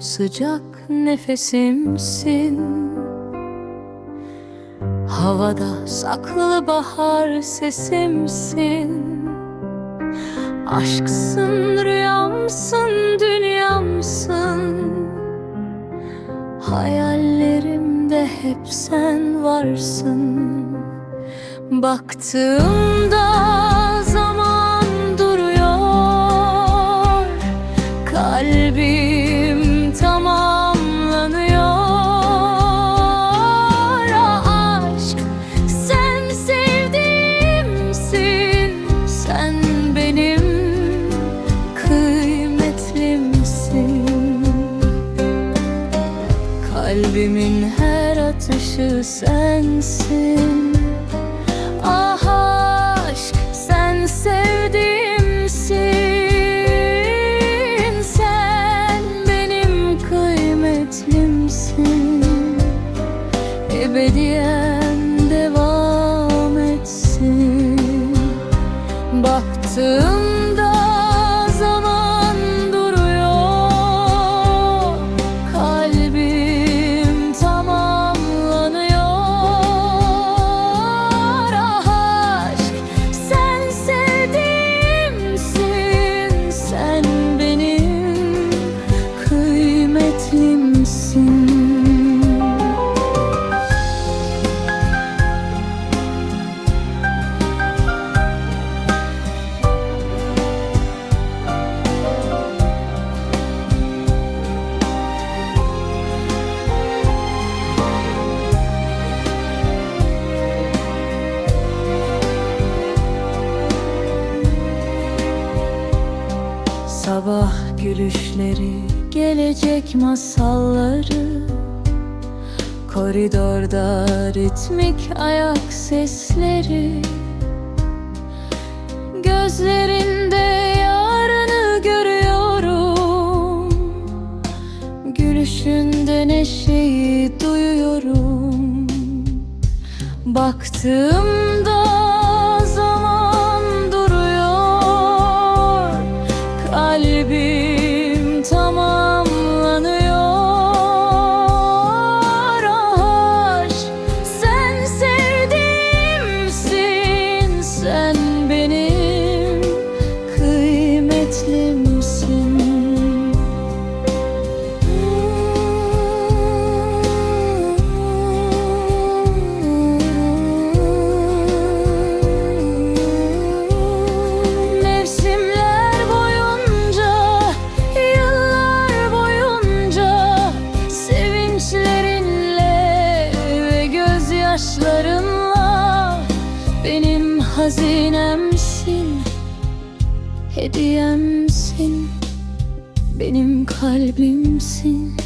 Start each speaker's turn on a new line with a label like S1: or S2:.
S1: sıcak nefesimsin. Havada saklı bahar sesimsin. Aşksın, rüyamsın, dünyamsın. Hayallerimde hep sen varsın. Baktığımda zaman duruyor. Kalbim atışı sensin. Ah aşk sen sevdiğimsin. Sen benim kıymetlimsin. Ebediyen devam etsin. Baktığımda Sabah gülüşleri, gelecek masalları. Koridorda ritmik ayak sesleri. Gözlerinde yarını görüyorum. Gülüşünde neşeyi duyuyorum. Baktığımda zaman duruyor. Kalbim gözyaşlarınla Benim hazinemsin, hediyemsin Benim kalbimsin,